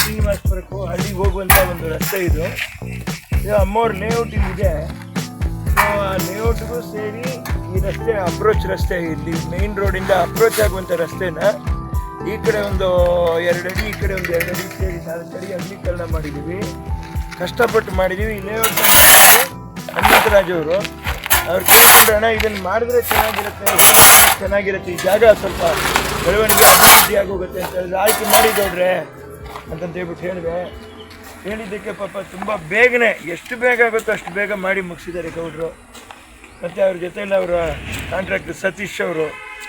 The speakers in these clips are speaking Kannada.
ಶ್ರೀನಿವಾಸಪುರಕ್ಕೂ ಹಳ್ಳಿಗೆ ಹೋಗುವಂಥ ಒಂದು ರಸ್ತೆ ಇದು. ಇದು ಅಮ್ಮೋರ್ ಲೇಔಟ್ ಸೊ ಆ ಲೇಔಟ್ಗೂ ಸೇರಿ ಈ ರಸ್ತೆ ಅಪ್ರೋಚ್ ರಸ್ತೆ, ಇಲ್ಲಿ ಮೇನ್ ರೋಡಿಂದ ಅಪ್ರೋಚ್ ಆಗುವಂಥ ರಸ್ತೆನ ಈ ಕಡೆ ಒಂದು ಎರಡು ಅಡಿ, ಈ ಕಡೆ ಒಂದು ಎರಡು ಅಡಿ ಸೇರಿ ನಾಲ್ಕು ಅಡಿ ಅಗಲೀಕರಣ ಮಾಡಿದ್ದೀವಿ. ಕಷ್ಟಪಟ್ಟು ಮಾಡಿದ್ದೀವಿ. ಈ ಲೇಔಟ್ ಹನುಮಂತರಾಜ್ ಅವ್ರು ಕೇಳ್ಕೊಂಡ್ರೆ ಅಣ್ಣ ಇದನ್ನು ಮಾಡಿದ್ರೆ ಚೆನ್ನಾಗಿರುತ್ತೆ ಚೆನ್ನಾಗಿರುತ್ತೆ. ಈ ಜಾಗ ಸ್ವಲ್ಪ ಬೆಳವಣಿಗೆ ಅಭಿವೃದ್ಧಿ ಆಗೋಗುತ್ತೆ ಅಂತ ಹೇಳಿದ್ರೆ, ಆಯ್ತು ಮಾಡಿ ಗೌಡ್ರೆ, ಅಂತಂತ ಹೇಳ್ಬಿಟ್ಟು ಹೇಳಿದೆ. ಹೇಳಿದ್ದಕ್ಕೆ ಪಾಪ ತುಂಬ ಬೇಗನೆ, ಎಷ್ಟು ಬೇಗ ಆಗುತ್ತೋ ಅಷ್ಟು ಬೇಗ ಮಾಡಿ ಮುಗಿಸಿದ್ದಾರೆ ಗೌಡರು. ಮತ್ತು ಅವ್ರ ಜೊತೆಯಲ್ಲಿ ಅವರ ಕಾಂಟ್ರಾಕ್ಟರ್ ಸತೀಶ್ ಅವರು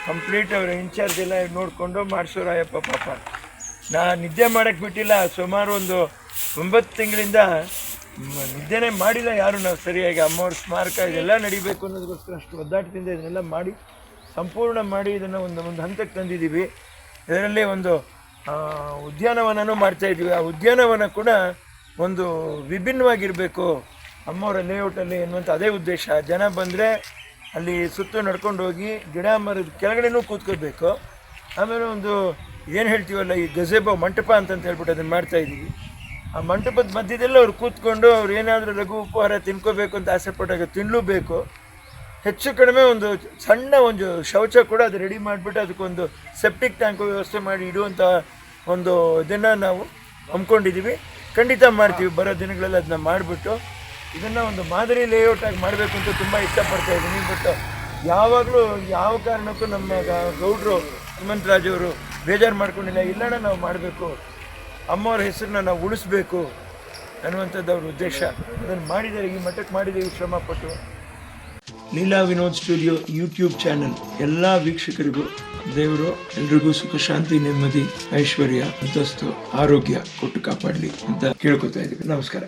ಕಂಪ್ಲೀಟ್ ಅವರ ಇನ್ಚಾರ್ಜ್ ಎಲ್ಲ ನೋಡಿಕೊಂಡು ಮಾಡಿಸೋರಾಯಪ್ಪ ಪಾಪ. ನಾ ನಿದ್ದೆ ಮಾಡೋಕ್ಕೆ ಬಿಟ್ಟಿಲ್ಲ, ಸುಮಾರು ಒಂದು ಒಂಬತ್ತು ತಿಂಗಳಿಂದ ನಿದ್ದೆನೇ ಮಾಡಿಲ್ಲ ಯಾರು ನಾವು ಸರಿಯಾಗಿ ಅಮ್ಮವ್ರ ಸ್ಮಾರಕ ಇದೆಲ್ಲ ನಡಿಬೇಕು ಅನ್ನೋದಕ್ಕೋಸ್ಕರ ಅಷ್ಟು ಒದ್ದಾಟದಿಂದ ಇದನ್ನೆಲ್ಲ ಮಾಡಿ ಸಂಪೂರ್ಣ ಮಾಡಿ ಇದನ್ನು ಒಂದು ಒಂದು ಹಂತಕ್ಕೆ ತಂದಿದ್ದೀವಿ. ಇದರಲ್ಲಿ ಒಂದು ಉದ್ಯಾನವನನೂ ಮಾಡ್ತಾ ಇದ್ದೀವಿ. ಆ ಉದ್ಯಾನವನ ಕೂಡ ಒಂದು ವಿಭಿನ್ನವಾಗಿರಬೇಕು ಅಮ್ಮವರ ಲೇಔಟಲ್ಲಿ ಎನ್ನುವಂಥ ಅದೇ ಉದ್ದೇಶ. ಜನ ಬಂದರೆ ಅಲ್ಲಿ ಸುತ್ತು ನಡ್ಕೊಂಡು ಹೋಗಿ ಗಿಡ ಮರದ ಕೆಳಗಡೆನೂ ಕೂತ್ಕೋಬೇಕು ಆಮೇಲೆ ಒಂದು ಏನು ಹೇಳ್ತೀವಲ್ಲ, ಈ ಗಜೆಬೋ ಮಂಟಪ ಅಂತಂತ ಹೇಳ್ಬಿಟ್ಟು ಅದನ್ನು ಮಾಡ್ತಾ ಇದ್ದೀವಿ. ಆ ಮಂಟಪದ ಮಧ್ಯದಲ್ಲಿ ಅವ್ರು ಕೂತ್ಕೊಂಡು ಅವ್ರು ಏನಾದರೂ ಲಘು ಉಪಹಾರ ತಿನ್ಕೋಬೇಕು ಅಂತ ಆಸೆ ಪಟ್ಟಾಗ ತಿನ್ನಲೂಬೇಕು ಹೆಚ್ಚು ಕಡಿಮೆ ಒಂದು ಸಣ್ಣ ಒಂದು ಶೌಚ ಕೂಡ ಅದು ರೆಡಿ ಮಾಡಿಬಿಟ್ಟು ಅದಕ್ಕೊಂದು ಸೆಪ್ಟಿಕ್ ಟ್ಯಾಂಕ್ ವ್ಯವಸ್ಥೆ ಮಾಡಿ ಇಡುವಂಥ ಒಂದು ಇದನ್ನು ನಾವು ಹಮ್ಮಿಕೊಂಡಿದ್ದೀವಿ. ಖಂಡಿತ ಮಾಡ್ತೀವಿ. ಬರೋ ದಿನಗಳಲ್ಲಿ ಅದನ್ನ ಮಾಡಿಬಿಟ್ಟು ಇದನ್ನು ಒಂದು ಮಾದರಿ ಲೇಔಟ್ ಆಗಿ ಮಾಡಬೇಕು ಅಂತ ತುಂಬ ಇಷ್ಟಪಡ್ತಾ ಇದ್ದೀನಿ. ಬಟ್ ಯಾವಾಗಲೂ ಯಾವ ಕಾರಣಕ್ಕೂ ನಮ್ಮ ಗೌಡ್ರು ಹನುಮಂತರಾಜವರು ಬೇಜಾರು ಮಾಡ್ಕೊಂಡಿಲ್ಲ. ಇಲ್ಲಣ್ಣ, ನಾವು ಮಾಡಬೇಕು. ಅಮ್ಮವ್ರ ಹೆಸರನ್ನ ನಾವು ಉಳಿಸ್ಬೇಕು ಅನ್ನುವಂಥದ್ದು ಅವ್ರ ಉದ್ದೇಶ. ಅದನ್ನು ಮಾಡಿದ್ದಾರೆ ಈ ಮಟ್ಟಕ್ಕೆ ಮಾಡಿದ್ದೀವಿ ಶ್ರಮಪಟ್ಟು Leela Vinod studio YouTube channel. ಎಲ್ಲ ವೀಕ್ಷಕರಿಗೂ, ದೇವರು ಎಲ್ರಿಗೂ ಸುಖ, ಶಾಂತಿ, ನೆಮ್ಮದಿ, ಐಶ್ವರ್ಯ ಅಂತಸ್ತು ಆರೋಗ್ಯ ಕೊಟ್ಟು ಕಾಪಾಡಲಿ ಅಂತ ಕೇಳ್ಕೊತಾ ಇದ್ದೀವಿ. ನಮಸ್ಕಾರ.